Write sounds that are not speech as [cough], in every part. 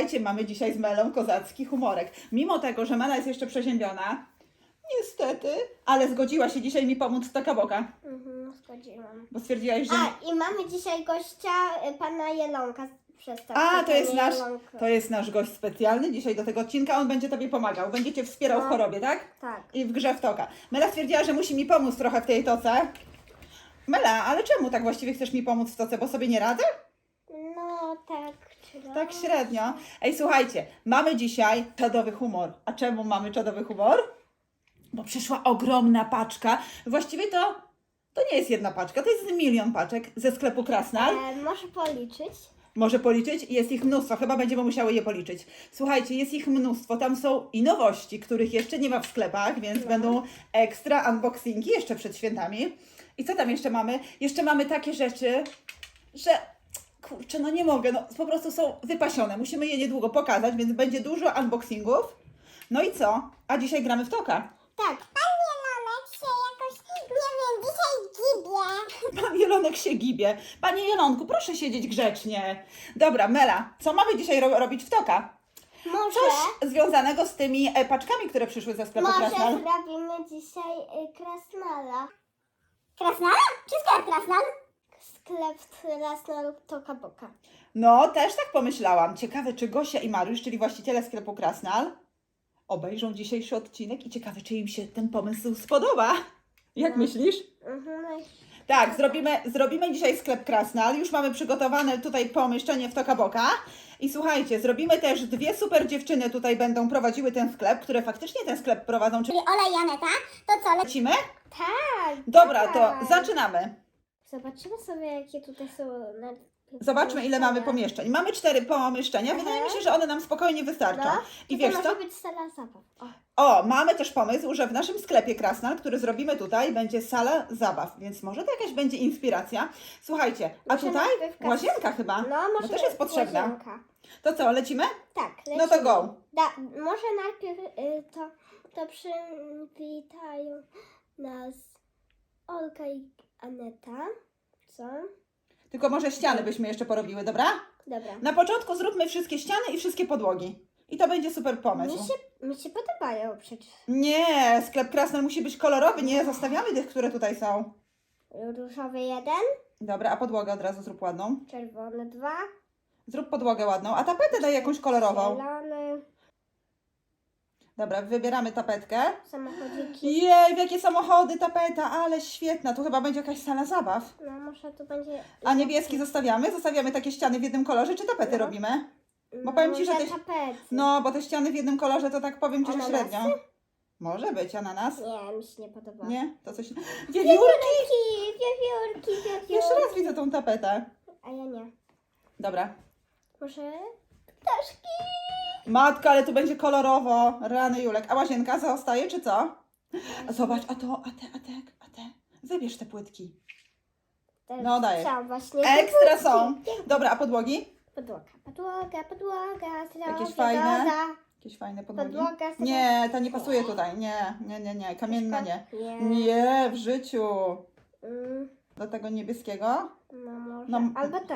Słuchajcie, mamy dzisiaj z Melą kozacki humorek. Mimo tego, że Mela jest jeszcze przeziębiona, niestety, ale zgodziła się dzisiaj mi pomóc w Tokaboka, Mhm, zgodziłam. bo stwierdziłaś, że... A, i mamy dzisiaj gościa, y, pana Jelonka. A, to jest nasz, to jest nasz gość specjalny dzisiaj do tego odcinka. On będzie Tobie pomagał, będzie Cię wspierał w No. chorobie, tak? Tak. I w grze w toka. Mela stwierdziła, że musi mi pomóc trochę w tej toce. Mela, ale czemu tak właściwie chcesz mi pomóc w toce, bo sobie nie radzę? No, tak. Tak średnio. Ej, słuchajcie, mamy dzisiaj czadowy humor. A czemu mamy czadowy humor? Bo przyszła ogromna paczka. Właściwie to, to nie jest jedna paczka, to jest milion paczek ze sklepu Krasnal. E, może policzyć? Może policzyć? Jest ich mnóstwo, chyba będziemy musiały je policzyć. Słuchajcie, jest ich mnóstwo. Tam są i nowości, których jeszcze nie ma w sklepach, więc No. będą ekstra unboxingi jeszcze przed świętami. I co tam jeszcze mamy? Jeszcze mamy takie rzeczy, że kurczę, no nie mogę, no po prostu są wypasione. Musimy je niedługo pokazać, więc będzie dużo unboxingów. No i co? A dzisiaj gramy w toka. Tak. Pan Jelonek się jakoś, nie wiem, dzisiaj gibie. [laughs] Pan Jelonek się gibie. Panie Jelonku, proszę siedzieć grzecznie. Dobra, Mela, co mamy dzisiaj ro- robić w toka? Może, Coś związanego z tymi e, paczkami, które przyszły ze sklepu może Krasnal. zrobimy dzisiaj y, Krasnala. Krasnala? Czy sklep Krasnal? Sklep Krasnal Toka Boka. No, też tak pomyślałam. Ciekawe, czy Gosia i Mariusz, czyli właściciele sklepu Krasnal, obejrzą dzisiejszy odcinek i ciekawe, czy im się ten pomysł spodoba. Jak No. myślisz? Mhm, Tak, zrobimy, zrobimy dzisiaj sklep Krasnal. Już mamy przygotowane tutaj pomieszczenie w Tokaboka. I słuchajcie, zrobimy też dwie super dziewczyny tutaj będą prowadziły ten sklep, które faktycznie ten sklep prowadzą. Czyli Ola i Aneta, to co? lecimy? Tak. Dobra, to tak. zaczynamy. Zobaczymy sobie, jakie tutaj są. Na... Zobaczmy, ile mamy pomieszczeń. Mamy cztery pomieszczenia. Wydaje mi się, że one nam spokojnie wystarczą. No, I wiesz co? może być sala zabaw. O. O, mamy też pomysł, że w naszym sklepie Krasnal, który zrobimy tutaj, będzie sala zabaw, więc może to jakaś będzie inspiracja. Słuchajcie, a Może tutaj najpierw łazienka chyba. No, może też jest potrzebna. łazienka. To co, lecimy? Tak, No lecimy. to go. Da, może najpierw y, to, to przywitają nas Olka i Aneta. Co? Tylko może ściany byśmy jeszcze porobiły, dobra? Dobra. Na początku zróbmy wszystkie ściany i wszystkie podłogi. I to będzie super Mi pomysł. się, mi się podobają przecież. Nie, sklep Krasnal musi być kolorowy, nie zostawiamy tych, które tutaj są. Różowy jeden, Dobra, a podłogę od razu zrób ładną. czerwony dwa, Zrób podłogę ładną, a tapetę daj jakąś kolorową. zielony, Dobra, wybieramy tapetkę. samochodziki. Jej, w jakie samochody, tapeta, ale świetna. Tu chyba będzie jakaś sala zabaw. No może to będzie... A niebieski zostawiamy? Zostawiamy takie ściany w jednym kolorze, czy tapety No. robimy? bo powiem ci, że te- tapety. No, bo te ściany w jednym kolorze to tak powiem ci, że Ananasy? średnio. Może być ananas? Nie, mi się nie podoba. Nie? To coś... Wiewiórki! Wiewiórki, wiewiórki, wiewiórki. Jeszcze raz widzę tą tapetę. A ja nie. Dobra. Może ptaszki? Matka, ale tu będzie kolorowo. Rany Julek. A łazienka zostaje, czy co? Zobacz, a to, a te, a te, a te. Wybierz te płytki. No, daję. Właśnie. Ekstra są. Dobra, a podłogi? Podłoga, podłoga, podłoga. zdrowie, Jakieś fajne? Jakieś fajne podłogi? Podłoga. Nie, ta nie pasuje tutaj. Nie, nie, nie, nie. Kamienna nie. Nie. Nie, w życiu. Mm, Do tego niebieskiego. no może. No, Albo to.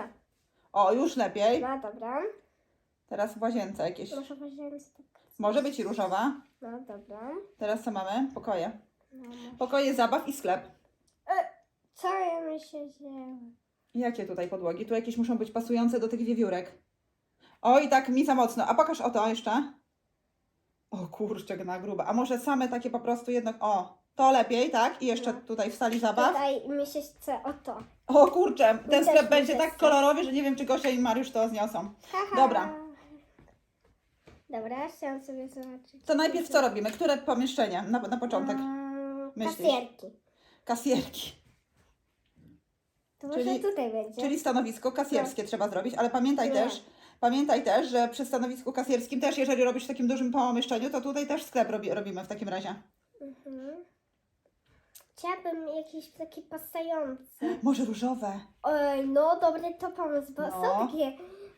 O, już lepiej. No dobra. Teraz w łazience jakieś. Może weźmiemy tak. Może być różowa. No dobra. Teraz co mamy? Pokoje. No, może. Pokoje zabaw i sklep. Co ja się dzieje? Jakie tutaj podłogi? Tu jakieś muszą być pasujące do tych wiewiórek. Oj, tak mi za mocno. A pokaż o to jeszcze. O kurczę, na gruba. A może same takie po prostu jedno... O, to lepiej, tak? I jeszcze No. tutaj w sali zabaw. Tutaj mi się chce o to. O kurczę, ten też sklep będzie tak kolorowy, że nie wiem, czy Gosia i Mariusz to zniosą. Haha. Dobra. Dobra, chciałam sobie zobaczyć. To najpierw co robimy? Które pomieszczenie na, na początek? Mm, myślisz? Kasjerki. Kasjerki. To może Czyli- tutaj będzie. Czyli stanowisko kasjerskie trzeba zrobić, ale pamiętaj Nie. też, pamiętaj też, że przy stanowisku kasjerskim też, jeżeli robisz w takim dużym pomieszczeniu, to tutaj też sklep robi, robimy w takim razie. Mhm. Chciałabym jakiś taki pasający. Może różowe. Oj, no dobry to pomysł, bo No. są takie.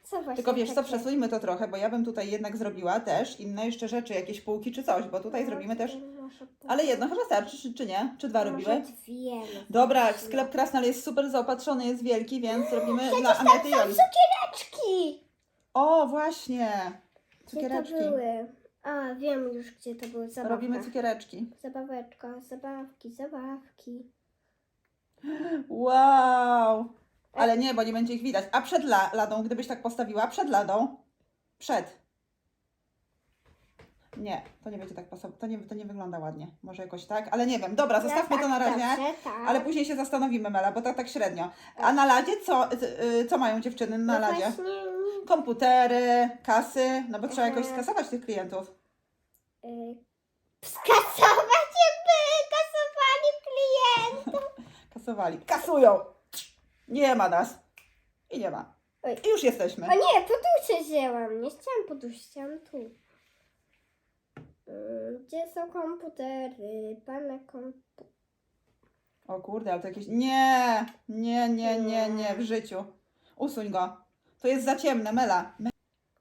Są właśnie Tylko wiesz co, takie. przesuńmy to trochę, bo ja bym tutaj jednak zrobiła też inne jeszcze rzeczy, jakieś półki czy coś, bo tutaj No, zrobimy też. może. Ale jedno chyba starczy, czy, czy nie? Czy dwa Może robimy? dwie. Dobra, może. sklep Krasnal jest super zaopatrzony, jest wielki, więc robimy Przecież dla Anety i są Oli. cukiereczki! O, właśnie. Gdzie to Cukiereczki. były? A, wiem już, gdzie to były. Zabawka. Robimy cukiereczki. Zabaweczka, zabawki, zabawki. Wow! Ale nie, bo nie będzie ich widać. A przed la ladą, gdybyś tak postawiła, przed ladą. Przed. Nie, to nie będzie tak pasować. To nie, to nie wygląda ładnie. Może jakoś tak, ale nie wiem. Dobra, zostawmy no, to na tak, razie. Dobrze, tak. Ale później się zastanowimy, Mela, bo tak tak średnio. A na ladzie co, y, co mają dziewczyny na no ladzie? Właśnie, nie, Komputery, kasy, no bo trzeba jakoś Mhm. skasować tych klientów. y, skasować jakby kasowali klientów. [laughs] Kasowali. Kasują! Nie ma nas. I nie ma. Oj. I już jesteśmy. O nie, poduszę wzięłam. Nie chciałam podusić, chciałam tu. Y, Gdzie są komputery? Pane komputer. O kurde, ale to jakieś. Nie, nie, nie, nie, nie, w życiu. Usuń go. To jest za ciemne, Mela. Me-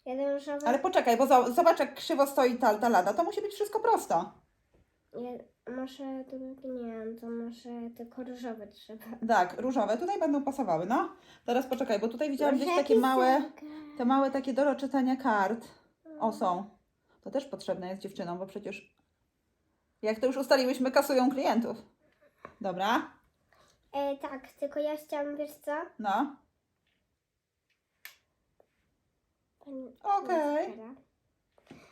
Jeden. Ale poczekaj, bo za- zobacz, jak krzywo stoi ta, ta lada. To musi być wszystko prosto. Je, może tu nie to może tylko różowe trzeba. Tak, różowe tutaj będą pasowały, no. Teraz poczekaj, bo tutaj widziałam Może gdzieś takie jakieś małe, te małe takie do czytania kart. O, są. To też potrzebne jest dziewczynom, bo przecież jak to już ustaliłyśmy, kasują klientów. Dobra, E, tak, tylko ja chciałam, wiesz co? no. Pani Okej. maskara.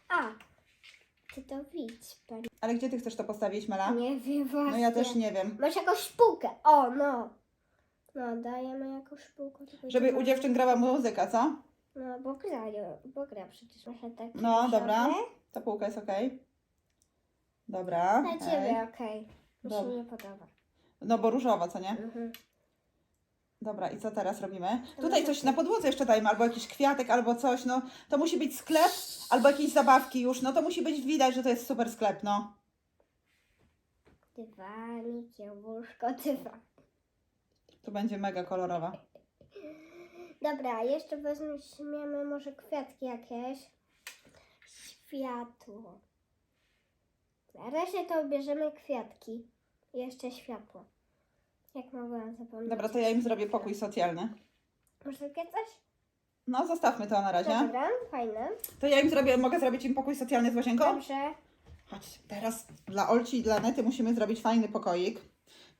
A, ty to widz, pani. Ale gdzie ty chcesz to postawić, Mela? Nie wiem właśnie. No ja też nie wiem. Masz jakąś szpółkę. O, no. No, dajemy jakąś szpółkę. tylko Żeby u dziewczyn grała muzyka, co? No, bo gra, bo gra przecież. Masz takie No, dobra. Ta półka jest okej. Dobra. Okej. ciebie, okej. Mi się Dobra. nie podoba. No bo różowa, co nie? Mhm. Dobra, i co teraz robimy? Tutaj coś na podłodze jeszcze dajmy, albo jakiś kwiatek, albo coś, no. To musi być sklep, albo jakieś zabawki już, no to musi być widać, że to jest super sklep, no. Dywanik, jabłuszko, dywan. Tu będzie mega kolorowa. Dobra, jeszcze weźmiemy może kwiatki jakieś. Światło. Na razie to bierzemy kwiatki. Jeszcze światło. Jak mogłam zapomnieć. Dobra, to ja im zrobię pokój socjalny. Może takie coś? No, zostawmy to na razie. Dobra, fajne. To ja im zrobię, mogę zrobić im pokój socjalny z łazienką? Dobrze. Chodź, teraz dla Olci i dla Nety musimy zrobić fajny pokoik,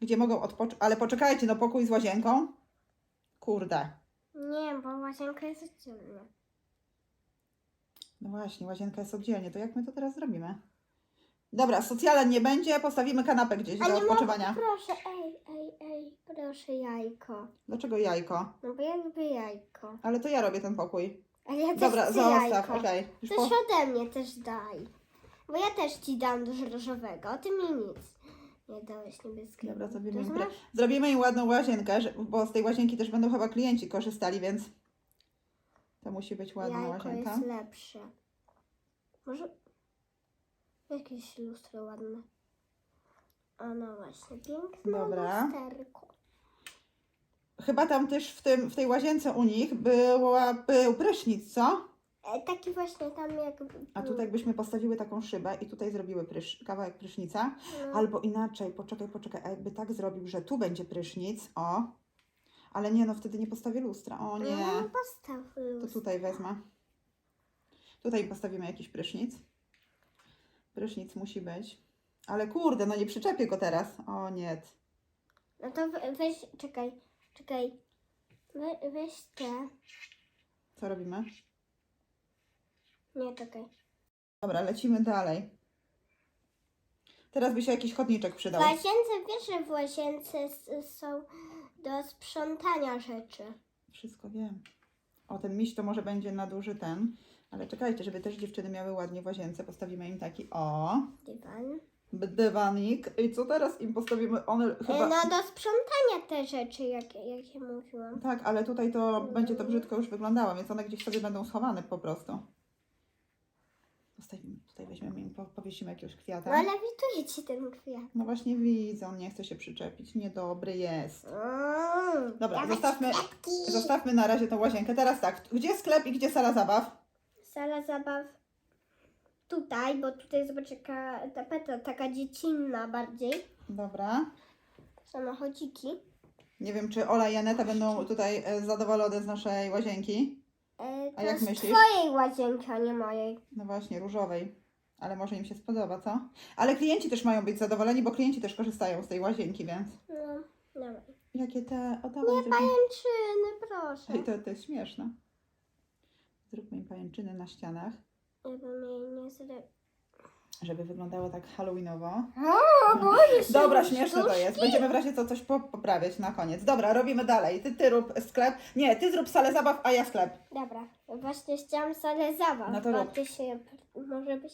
gdzie mogą odpocząć. Ale poczekajcie, no pokój z łazienką? Kurde. Nie, bo łazienka jest oddzielna. No właśnie, łazienka jest oddzielnie. To jak my to teraz zrobimy? Dobra, socjalen nie będzie, postawimy kanapę gdzieś A do nie mogę, odpoczywania. proszę, ej, ej, ej, proszę jajko. Dlaczego jajko? No bo ja lubię jajko. Ale to ja robię ten pokój. Ale ja też Dobra, chcę zostaw, jajko. okej. Już Też po... ode mnie też daj. Bo ja też ci dam dużo różowego, a ty mi nic. Nie dałeś niebieskiego. Dobra, zrobimy im, Rozumiesz? zrobimy im ładną łazienkę, że- bo z tej łazienki też będą chyba klienci korzystali, więc to musi być ładna Jajko łazienka. jest lepsze. Może jakieś lustro ładne. O no właśnie, piękne Dobra. lusterko. Chyba tam też w, tym, w tej łazience u nich była, był prysznic, co? E, taki właśnie tam jak... A tutaj byśmy postawiły taką szybę i tutaj zrobiły prysz, kawałek prysznica. no, Albo inaczej, poczekaj, poczekaj, a jakby tak zrobił, że tu będzie prysznic, o. Ale nie, no wtedy nie postawię lustra, o nie. No, postaw To lustro. tutaj wezmę. Tutaj postawimy jakiś prysznic. Prysznic musi być. Ale kurde, no nie przyczepię go teraz. O nie. No to we- weź, czekaj, czekaj. We, weź te. Co robimy? Nie, czekaj. Dobra, lecimy dalej. Teraz by się jakiś chodniczek W przydał. łazience, wiesz, że w łazience s- są do sprzątania rzeczy. Wszystko wiem. O, ten miś to może będzie na duży ten. Ale czekajcie, żeby też dziewczyny miały ładnie w łazience. Postawimy im taki, o, Dywan. b- dywanik. I co teraz im postawimy? One chyba... E, No do sprzątania te rzeczy, jak, jak ja mówiłam. Tak, ale tutaj to będzie to brzydko już wyglądało, więc one gdzieś sobie będą schowane po prostu. Postawimy, tutaj weźmiemy im, po- powiesimy jakiegoś kwiata. No ale wituje ci ten kwiat. No właśnie widzę, on nie chce się przyczepić. Niedobry jest. Mm, Dobra, dawać zostawmy, kwiatki. zostawmy na razie tą łazienkę. Teraz tak, gdzie sklep i gdzie sala zabaw? Sala zabaw tutaj, bo tutaj zobacz jaka tapeta, taka dziecinna bardziej. Dobra. Samochodziki. Nie wiem, czy Ola i Aneta będą tutaj e, zadowolone z naszej łazienki. E, to A jak jest myślisz? twojej łazienki, a nie mojej. No właśnie, różowej. Ale może im się spodoba, co? Ale klienci też mają być zadowoleni, bo klienci też korzystają z tej łazienki, więc... No, dobra. Jakie te... O, dawaj, Nie zróbmy- pajęczyny, proszę. Ej, to, to jest śmieszne. Zróbmy im pajęczyny na ścianach, Ja bym jej nie zrobił. żeby wyglądało tak halloweenowo. O, Boże, się [laughs] Dobra, śmieszne to jest. Będziemy w razie co coś po- poprawiać na koniec. Dobra, robimy dalej. Ty, ty rób sklep. Nie, ty zrób salę zabaw, a ja sklep. Dobra, właśnie chciałam salę zabaw. No to bo rób. ty się może być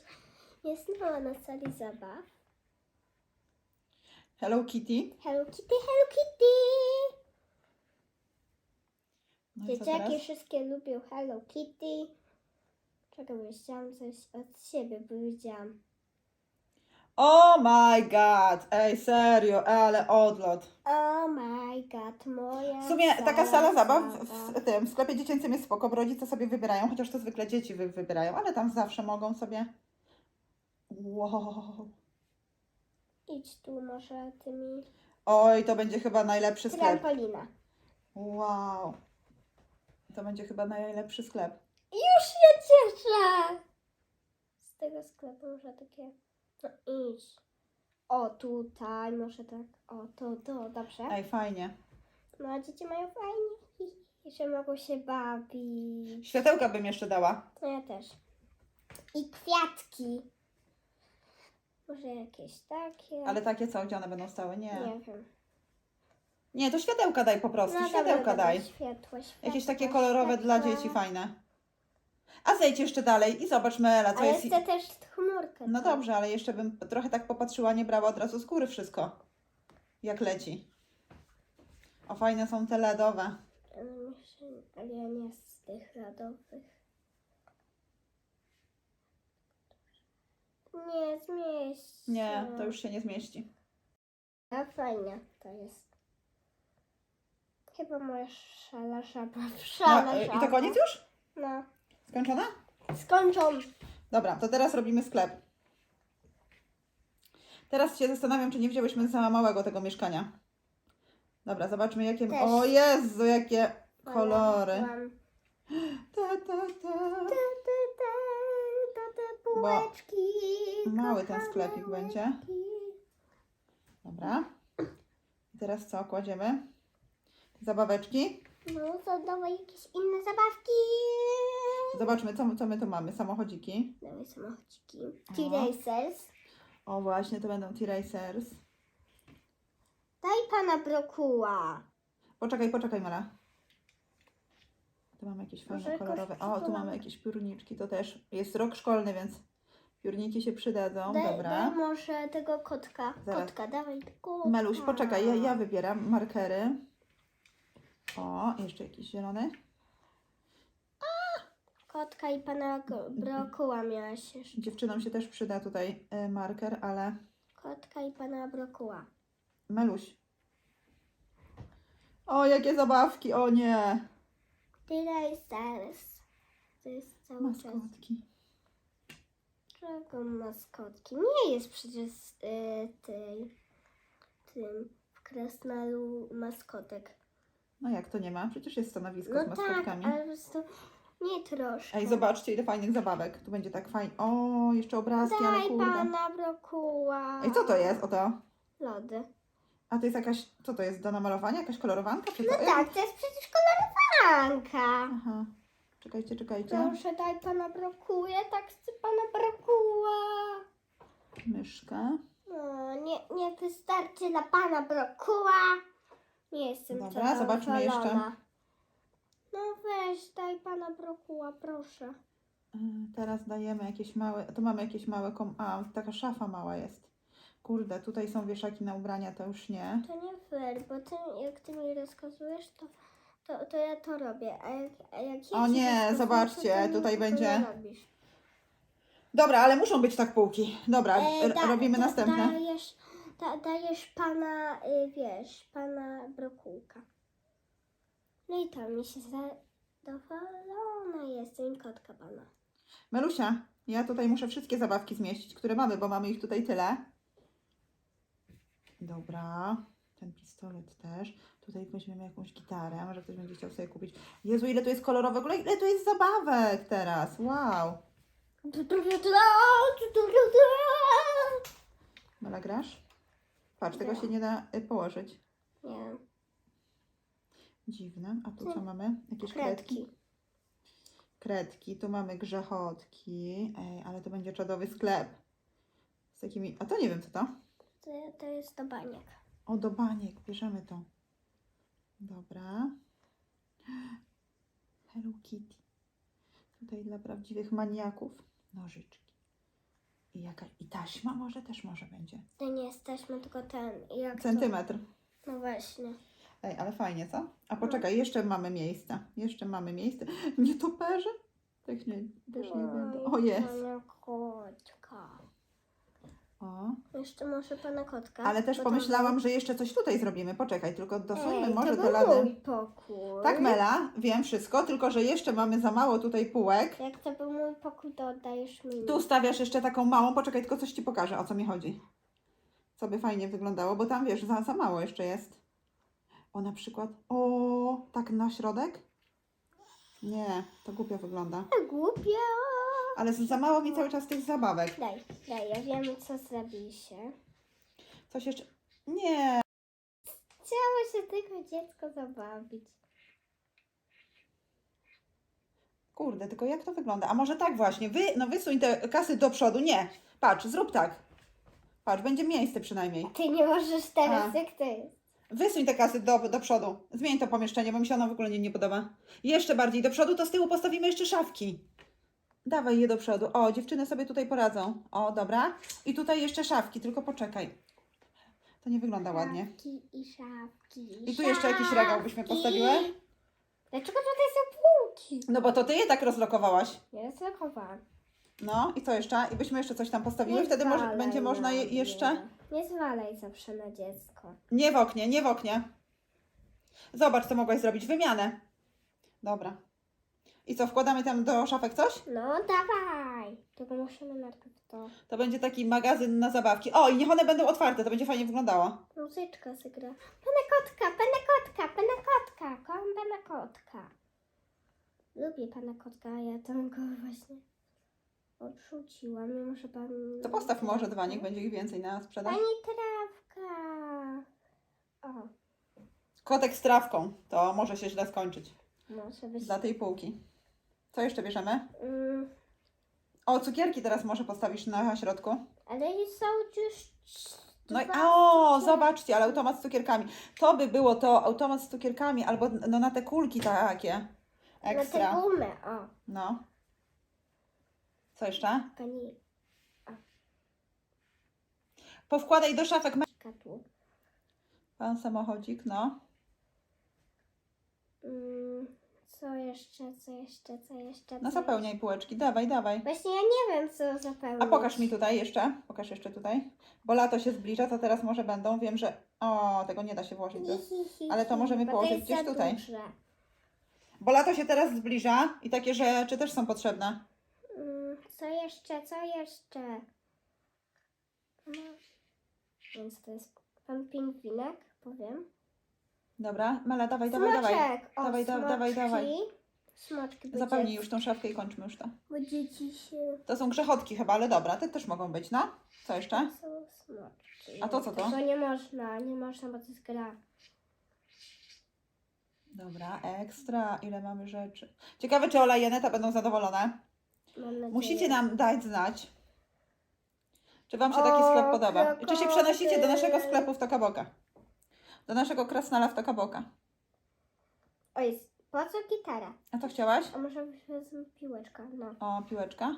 nie znała na sali zabaw. Hello Kitty. Hello Kitty, Hello Kitty! No Dzieciaki wszystkie lubią Hello Kitty. Czekaj, bo chciałam coś od siebie powiedziałam. Oh my god. Ej, serio, ale odlot. Oh my god, moja W sumie taka sala zabaw w, w tym w sklepie dziecięcym jest spoko, bo rodzice sobie wybierają, chociaż to zwykle dzieci wy, wybierają, ale tam zawsze mogą sobie. Wow. Idź tu może tymi... Oj, to będzie chyba najlepszy sklep. Trampolina. Wow. To będzie chyba najlepszy sklep. Już się cieszę! Z tego sklepu może takie... No idź. O, tutaj, może tak. O, to, to, dobrze. Ej, fajnie. No, a dzieci mają fajnie. hi, hi, Że mogą się bawić. Światełka bym jeszcze dała. No ja też. I kwiatki. Może jakieś takie. Ale takie co, gdzie one będą stały? Nie. Nie wiem. Nie, to światełka daj po prostu. No, światełka dobra, daj. dobra, Światło, światło, Jakieś takie kolorowe dla światło. dzieci fajne. A zejdź jeszcze dalej i zobacz Mela, co A jest. jeszcze też chmurkę. No tam. dobrze, ale jeszcze bym trochę tak popatrzyła, nie brała od razu z góry wszystko. Jak leci. O, fajne są te LEDowe. Ale Ale ja nie z tych radowych. Nie zmieści. Nie, to już się nie zmieści. A fajnie to jest. Chyba moja szala żaba. Szala No, y, I to koniec już? No. Skończona? Skończą. Dobra, to teraz robimy sklep. Teraz się zastanawiam, czy nie wzięłyśmy za małego tego mieszkania. Dobra, zobaczmy jakie... Też. O Jezu, jakie kolory. Mam. [gasps] Ta, ta, ta. Te, te, te, te, te półeczki. mały ten kochane sklepik będzie. Dobra. I teraz co? Kładziemy zabaweczki. No, to dawaj jakieś inne zabawki. Zobaczmy, co, co my tu mamy. Samochodziki. Dawaj samochodziki. T-Racers. O właśnie, to będą T-Racers. Daj pana brokuła. Poczekaj, poczekaj, Mara. Tu mamy jakieś fajne, Może jakoś kolorowe. O, tu przytulamy. mamy jakieś piórniczki. To też jest rok szkolny, więc piórniki się przydadzą. Daj, Dobra. daj może tego kotka. Zaraz. Kotka, dawaj kotka. Meluś, poczekaj, ja, ja wybieram markery. O, jeszcze jakiś zielony. Kotka i pana go- brokuła miałaś jeszcze. Dziewczynom się też przyda tutaj y, marker, ale Kotka i pana brokuła. Meluś. O, jakie zabawki, o nie. T-Racers. To jest cały czas. Maskotki. Czego maskotki? Nie jest przecież y, tej, tym w Krasnalu maskotek. No jak to nie ma? Przecież jest stanowisko No z tak, maskotkami. ale po prostu nie troszkę. Ej, zobaczcie ile fajnych zabawek. Tu będzie tak fajnie. O, jeszcze obrazki, ale Daj kurde. pana brokuła. Ej, co to jest? Oto. Lody. A to jest jakaś, co to jest, do namalowania? Jakaś kolorowanka? Czy No to? tak, to jest przecież kolorowanka. Aha. Czekajcie, czekajcie. Proszę, daj pana brokuję, tak chcę pana brokuła. Myszkę. No, nie, nie wystarczy dla pana brokuła. Nie jestem Dobra, zobaczmy jeszcze. No weź, daj pana brokuła, proszę. Y, Teraz dajemy jakieś małe, tu mamy jakieś małe, kom... a taka szafa mała jest. Kurde, tutaj są wieszaki na ubrania, to już nie. To nie fair, bo ty, jak ty mi rozkazujesz, to, to, to ja to robię. A jak, a jak ja O nie, rozkazuję, zobaczcie, to ty tutaj tego będzie- nie robisz. Dobra, ale muszą być tak półki. Dobra, E, r- da- robimy następne. Dajesz, da, dajesz pana, y, wiesz, pana brokułka. No i to mi się zadowolona jestem, kotka pana. Melusia, ja tutaj muszę wszystkie zabawki zmieścić, które mamy, bo mamy ich tutaj tyle. Dobra, ten pistolet też. Tu Tutaj weźmiemy jakąś gitarę, może ktoś będzie chciał sobie kupić. Jezu, ile tu jest kolorowego, ile tu jest zabawek teraz, wow. Mela, grasz? Patrz, tego się nie da y, położyć. Nie, Dziwne. A tu co mamy? Jakieś kredki? kredki. Kredki, tu mamy grzechotki. Ej, ale to będzie czadowy sklep. Z takimi. A to nie wiem co to. To, to jest do baniek. O, do baniek, bierzemy to. Dobra. Hello Kitty. Tutaj dla prawdziwych maniaków. Nożyczki. I jaka i taśma może też może będzie. To nie jesteśmy tylko ten. Jak to? Centymetr. No właśnie. Ej, ale fajnie, co? A poczekaj, jeszcze mamy miejsce. Jeszcze mamy miejsce. [laughs] Nietoperze? Tak nie, też nie będą. O, jest. O. Jeszcze może pana kotka. Ale też bo tam pomyślałam, że jeszcze coś tutaj zrobimy. Poczekaj, tylko dosuńmy Ej, może to do był lady. mój pokój. Tak, Mela, wiem wszystko, tylko że jeszcze mamy za mało tutaj półek. Jak to był mój pokój, to oddajesz mi. Tu stawiasz jeszcze taką małą, poczekaj, tylko coś Ci pokażę, o co mi chodzi. Co by fajnie wyglądało, bo tam wiesz, za, za mało jeszcze jest. O, na przykład, o, tak na środek? Nie, to głupio wygląda. Głupia. Ale za mało mi cały czas tych zabawek. Daj, daj, ja wiem co zrobi się. Coś jeszcze, nie, Chciało się tylko dziecko zabawić. kurde, tylko jak to wygląda? A może tak właśnie, wy, no wysuń te kasy do przodu, nie, patrz, zrób tak. Patrz, będzie miejsce przynajmniej. Ty nie możesz teraz, A. jak to jest. Wysuń te kasy do, do przodu. Zmień to pomieszczenie, bo mi się ono w ogóle nie, nie podoba. Jeszcze bardziej do przodu, to z tyłu postawimy jeszcze szafki. Dawaj je do przodu. O, dziewczyny sobie tutaj poradzą. O, dobra. I tutaj jeszcze szafki, tylko poczekaj. To nie wygląda ładnie. Szafki i szafki. I tu jeszcze jakiś regał byśmy szafki. postawiły. Dlaczego tutaj są półki? No bo to ty je tak rozlokowałaś. Nie rozlokowałam. No i co jeszcze? I byśmy jeszcze coś tam postawiły, wtedy może, zwalaj będzie można je na jeszcze... Nie zwalaj zawsze na dziecko. Nie w oknie, nie w oknie. Zobacz, co mogłaś zrobić. Wymianę. Dobra. I co, wkładamy tam do szafek coś? No dawaj. Tylko musimy najpierw to. To będzie taki magazyn na zabawki. O, i niech one będą otwarte, to będzie fajnie wyglądało. Muzyczka zagra. Pana kotka, pana kotka, pana kotka. Kocham pana kotka. Lubię pana kotka, a ja tam go właśnie odrzuciłam. Mimo, że pan... To postaw może dwa, niech będzie ich więcej na sprzedaż. Pani trawka. O, Kotek z trawką, to może się źle skończyć może być... dla tej półki. Co jeszcze bierzemy? Mm, O, cukierki teraz może postawisz na środku. ale są już... No i dwa o, cukierki. zobaczcie, ale automat z cukierkami. To by było to automat z cukierkami albo no na te kulki takie. Na tę Ekstra. gumę, o. No. Co jeszcze? Pani Powkładaj do szafek. tu. Pan samochodzik, no. Mm, co jeszcze, co jeszcze, co jeszcze? No co zapełniaj półeczki, dawaj, dawaj. Właśnie ja nie wiem, co zapełnić. A pokaż mi tutaj jeszcze, pokaż jeszcze tutaj. Bo lato się zbliża, to teraz może będą. Wiem, że. O, tego nie da się włożyć. Do... Ale to możemy Bo położyć jest gdzieś za tutaj. duże. Bo lato się teraz zbliża i takie rzeczy też są potrzebne. Mm, co jeszcze, co jeszcze? No. Więc to jest pan pingwinek, powiem. Dobra, Mela, dawaj, dawaj, dawaj. Smoczek! O, Dawaj, da- smoczki. dawaj, Zapełnij dzieci- już tą szafkę i kończmy już to. Bo dzieci się... To są grzechotki chyba, ale dobra, te też mogą być, no. Co jeszcze? Są smoczki. A to co to? Tego nie można, nie można, bo to jest gra. Dobra, ekstra, ile mamy rzeczy. Ciekawe, czy Ola i Janeta będą zadowolone. Mam nadzieję. Musicie nam dać znać, czy Wam się taki O, sklep podoba. I czy się przenosicie do naszego sklepu w Tokaboka. Do naszego krasnala w Tokaboka. Oj, po co gitara? A to chciałaś? A może wezmę piłeczkę? No. O, piłeczka.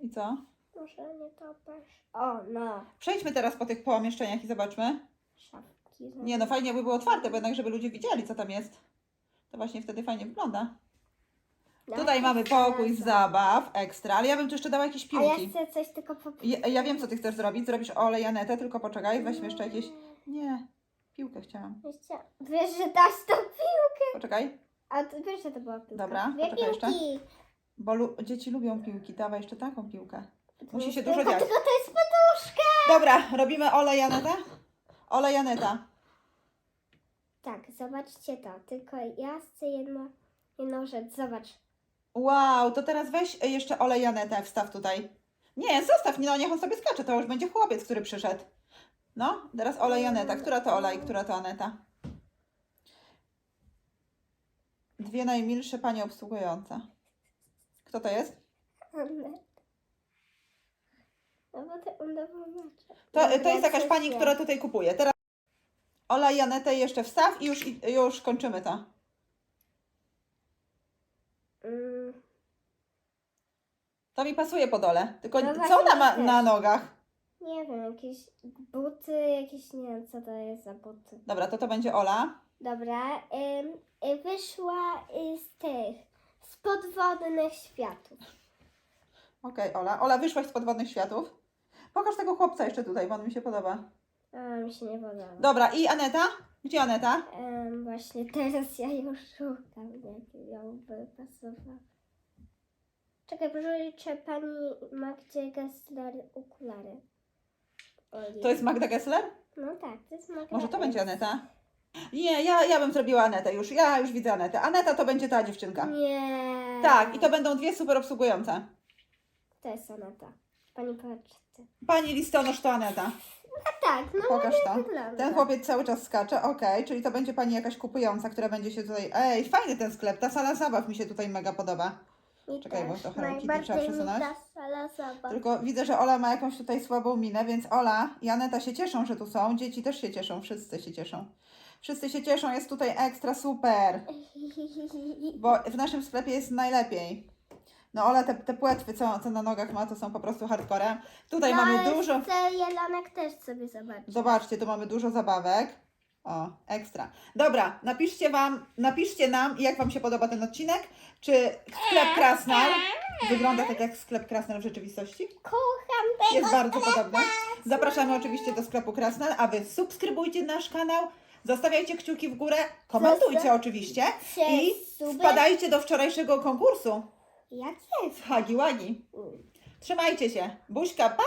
I co? Może nie to też. O, no. Przejdźmy teraz po tych pomieszczeniach i zobaczmy. Szafki. Nie no, fajnie by było otwarte, bo jednak żeby ludzie widzieli, co tam jest. To właśnie wtedy fajnie wygląda. No, Tutaj mamy pokój zabaw, ekstra, ale ja bym tu jeszcze dała jakieś A ja piłki. chcę coś tylko po... Ja, ja wiem, co ty chcesz zrobić. Zrobisz Ole i Anetę, tylko poczekaj, weźmy jeszcze jakieś... Nie, piłkę chciałam. Jeszcze... Wiesz, że dasz tą piłkę. Poczekaj, A ty wiesz, że to była piłka. Dobra, Dwie poczekaj jeszcze. piłki. bo lu- dzieci lubią piłki. Dawaj jeszcze taką piłkę. Musi się Tylko- dużo dziać. Tylko to jest poduszka. Dobra, robimy Ole i Anetę? Ole i Aneta. Tak, zobaczcie to. Tylko ja chcę jedno, jedną rzecz. Zobacz. Wow, to teraz weź jeszcze olej Anetę, wstaw tutaj. Nie, zostaw, no niech on sobie skacze, to już będzie chłopiec, który przyszedł. No, teraz olej Aneta. Która to olej, która to Aneta? Dwie najmilsze panie obsługujące. Kto to jest? To. To, jest jakaś pani, która tutaj kupuje. Teraz olej Anetę jeszcze wstaw i już, i już kończymy to. Mm, To mi pasuje po dole. Tylko No co ona ma na nogach? Nie wiem, jakieś buty, jakieś nie wiem co to jest za buty. Dobra, to to będzie Ola. Dobra, ym, y, wyszła y, z tych, z podwodnych światów. Okej, Ola. Ola, wyszłaś z podwodnych światów. Pokaż tego chłopca jeszcze tutaj, bo on mi się podoba. A, mi się nie podoba. Dobra, i Aneta? Gdzie Aneta? Właśnie teraz ja ją szukam, jak ją by pasował. Czekaj, pożyczę pani Magdzie Gessler okulary. To jest Magda Gessler? No tak, to jest Magda Może to będzie. Aneta? Nie, ja, ja bym zrobiła Anetę już. Ja już widzę Anetę. Aneta to będzie ta dziewczynka. Nie. Tak, i to będą dwie super obsługujące. To jest Aneta. Pani poczty. Pani listonosz to Aneta. A tak, no Pokaż to. wygląda. Ten chłopiec cały czas skacze, okej, czyli to będzie pani jakaś kupująca, która będzie się tutaj... Ej, fajny ten sklep, ta sala zabaw mi się tutaj mega podoba. Mi Czekaj, bo też. to Hello Kitty Najbardziej trzeba mi przesunąć. ta sala zabaw. Tylko widzę, że Ola ma jakąś tutaj słabą minę, więc Ola i Aneta się cieszą, że tu są. Dzieci też się cieszą, wszyscy się cieszą. Wszyscy się cieszą, jest tutaj ekstra super, [laughs] bo w naszym sklepie jest najlepiej. No Ola, te, te płetwy, co, co na nogach ma, to są po prostu hardcore. Tutaj mamy dużo... Chcę Jelonek też sobie zobaczyć. Zobaczcie, tu mamy dużo zabawek. O, ekstra. Dobra, napiszcie wam, napiszcie nam, jak wam się podoba ten odcinek. Czy sklep Krasnal wygląda tak jak sklep Krasnal w rzeczywistości? Kocham tego Jest bardzo podobne. Zapraszamy oczywiście do sklepu Krasnal, a wy subskrybujcie nasz kanał, zostawiajcie kciuki w górę, komentujcie oczywiście i wpadajcie do wczorajszego konkursu Jak jest? Hagi Wagi. Trzymajcie się. Buźka, pa!